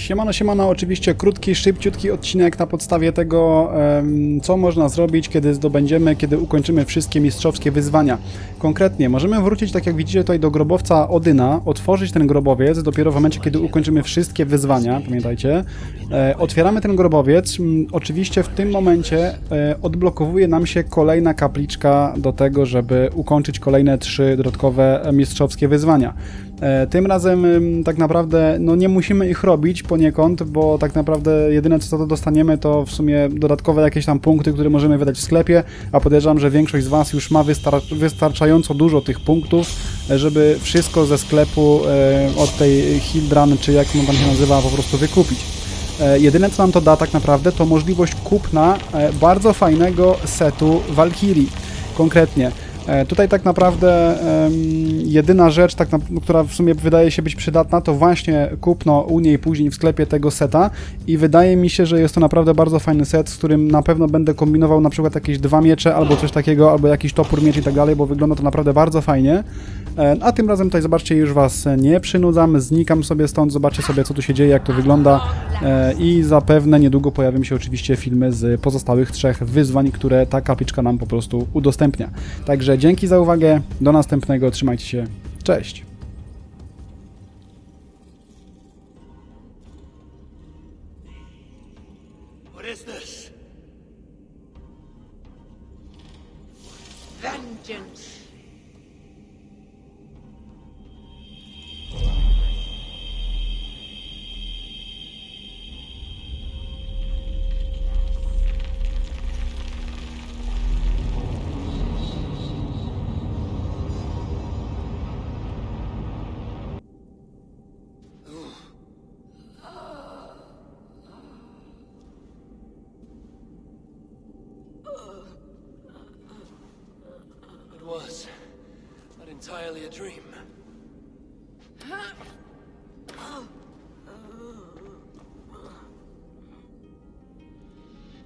Siemano, siemano, oczywiście krótki, szybciutki odcinek na podstawie tego, co można zrobić, kiedy zdobędziemy, kiedy ukończymy wszystkie mistrzowskie wyzwania. Konkretnie, możemy wrócić, tak jak widzicie tutaj, do grobowca Odyna, otworzyć ten grobowiec dopiero w momencie, kiedy ukończymy wszystkie wyzwania, pamiętajcie. E, otwieramy ten grobowiec, oczywiście w tym momencie e, odblokowuje nam się kolejna kapliczka do tego, żeby ukończyć kolejne trzy dodatkowe mistrzowskie wyzwania. E, Tym razem tak naprawdę no nie musimy ich robić poniekąd, bo tak naprawdę jedyne co to dostaniemy to w sumie dodatkowe jakieś tam punkty, które możemy wydać w sklepie, a podejrzewam, że większość z Was już ma wystar- wystarczająco dużo tych punktów, e, żeby wszystko ze sklepu e, od tej Hildran, czy jak on tam się nazywa, po prostu wykupić. Jedyne co nam to da tak naprawdę to możliwość kupna bardzo fajnego setu Valkyrie. Konkretnie. E, Tutaj tak naprawdę jedyna rzecz, tak na, która w sumie wydaje się być przydatna, to właśnie kupno u niej później w sklepie tego seta i wydaje mi się, że jest to naprawdę bardzo fajny set, z którym na pewno będę kombinował na przykład jakieś dwa miecze albo coś takiego, albo jakiś topór miecz i tak dalej, bo wygląda to naprawdę bardzo fajnie. E, A tym razem tutaj zobaczcie, już Was nie przynudzam, znikam sobie stąd, zobaczcie sobie co tu się dzieje, jak to wygląda e, i zapewne niedługo pojawią się oczywiście filmy z pozostałych trzech wyzwań, które ta kapliczka nam po prostu udostępnia. Także dzięki za uwagę, do następnego, trzymajcie się, cześć! Vengeance! Was not entirely a dream.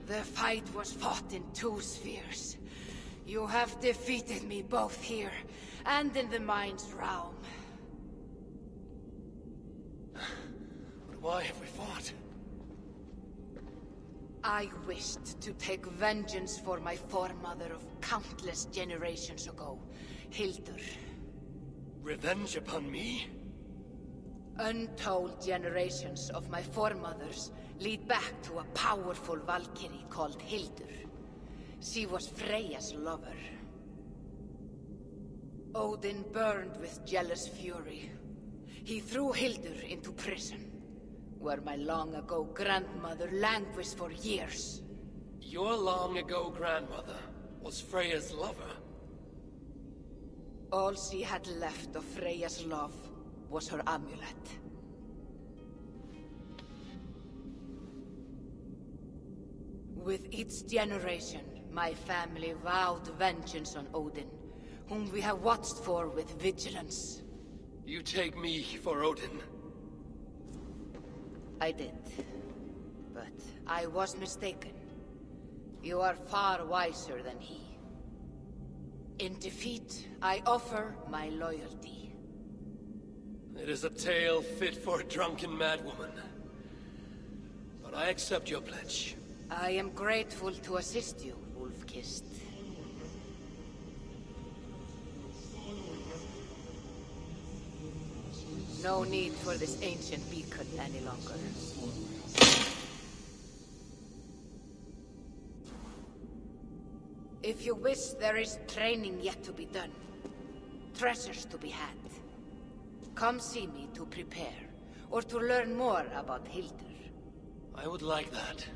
The fight was fought in two spheres. You have defeated me both here and in the mind's realm. But why have we fought? I wished to take vengeance for my foremother of countless generations ago, Hildur. Revenge upon me? Untold generations of my foremothers lead back to a powerful Valkyrie called Hildur. She was Freya's lover. Odin burned with jealous fury. He threw Hildur into prison, where my long ago grandmother languished for years. Your long ago grandmother was Freya's lover. All she had left of Freya's love was her amulet. With each generation, my family vowed vengeance on Odin, whom we have watched for with vigilance. You take me for Odin. I did. But I was mistaken. You are far wiser than he. In defeat, I offer my loyalty. It is a tale fit for a drunken madwoman. But I accept your pledge. I am grateful to assist you, Wolf-Kissed. No need for this ancient beacon any longer. If you wish, there is training yet to be done. Treasures to be had. Come see me to prepare, or to learn more about Hildur. I would like that.